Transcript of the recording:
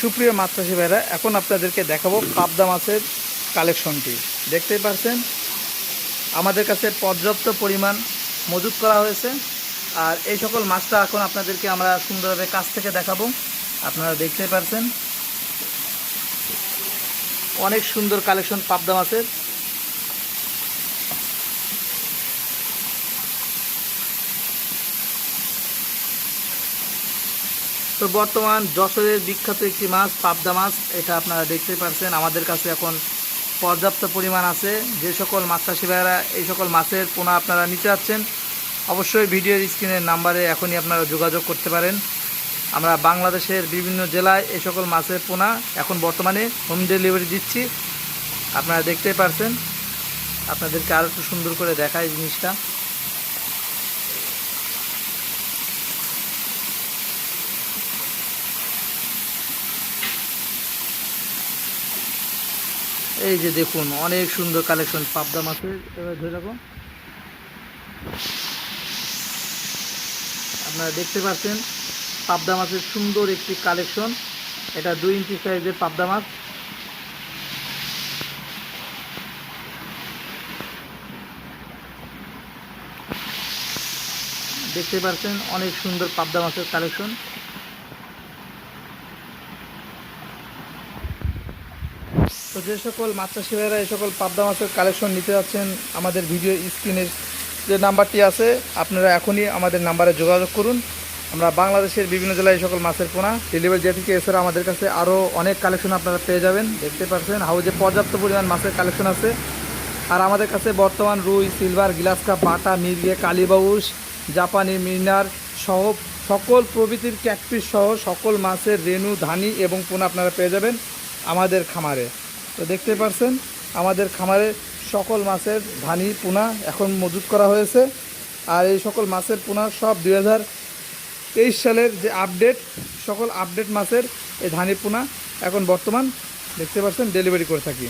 সুপ্রিয় মাছ ভাইরা, এখন আপনাদেরকে দেখাবো পাবদা মাছের কালেকশনটি। দেখতেই পারছেন? আমাদের কাছে পর্যাপ্ত পরিমাণ মজুত করা হয়েছে। আর এই সকল মাছটা এখন আপনাদেরকে আমরা সুন্দরভাবে কাছ থেকে দেখাবো। আপনারা দেখতে পারছেন। অনেক সুন্দর কালেকশন পাবদা মাছের। তো বর্তমান যশোরের বিখ্যাত একটি মাছ, পাবদা মাছ, এটা আপনারা দেখতে পাচ্ছেন। আমাদের কাছে এখন পর্যাপ্ত পরিমাণ আছে। যে সকল মাছ চাষি ভাইয়েরা এই সকল মাছের পোনা আপনারা নিতে যাচ্ছেন, অবশ্যই ভিডিওর স্ক্রিনের নাম্বারে এখনই আপনারা যোগাযোগ করতে পারেন। আমরা বাংলাদেশের বিভিন্ন জেলায় এই সকল মাছের পোনা এখন বর্তমানে হোম ডেলিভারি দিচ্ছি। আপনারা দেখতেই পারছেন। আপনাদেরকে আরও একটু সুন্দর করে দেখায় জিনিসটা। এই যে দেখুন, অনেক সুন্দর কালেকশন পাবদা মাছের। এবার ধরে রাখো আপনারা দেখতে পাচ্ছেন, পাবদা মাছের সুন্দর একটি কালেকশন এটা দুই ইঞ্চি সাইজের পাবদা মাছ। দেখতে পাচ্ছেন, অনেক সুন্দর পাবদা মাছের কালেকশন তো যে সকল মাছ চাষি এই সকল পাবদা মাছের কালেকশন নিতে যাচ্ছেন, আমাদের ভিডিও স্ক্রিনের যে নাম্বারটি আছে, আপনারা এখনই আমাদের নাম্বারে যোগাযোগ করুন। আমরা বাংলাদেশের বিভিন্ন জেলায় এই সকল মাছের পোনা ডেলিভারি দিয়ে থেকে এছাড়া আমাদের কাছে আরও অনেক কালেকশন আপনারা পেয়ে যাবেন। দেখতে পাচ্ছেন হাউজে পর্যাপ্ত পরিমাণ মাছের কালেকশন আছে। আর আমাদের কাছে বর্তমান রুই সিলভার গ্লাস কাপ বাটা, মির্গে কালীবাউস জাপানি মিনার সহ সকল প্রভৃতির ক্যাটফিস সহ সকল মাছের রেনু ধানি এবং পোনা আপনারা পেয়ে যাবেন আমাদের খামারে। তো দেখতে পারছেন, আমাদের খামারে সকল মাছের ধানি, পোনা এখন মজুত করা হয়েছে। আর এই সকল মাছের পোনা সব দুই হাজার তেইশ সালের যে আপডেট, সকল আপডেট মাছের এই ধানি, পোনা এখন বর্তমান দেখতে পাচ্ছেন ডেলিভারি করে থাকি।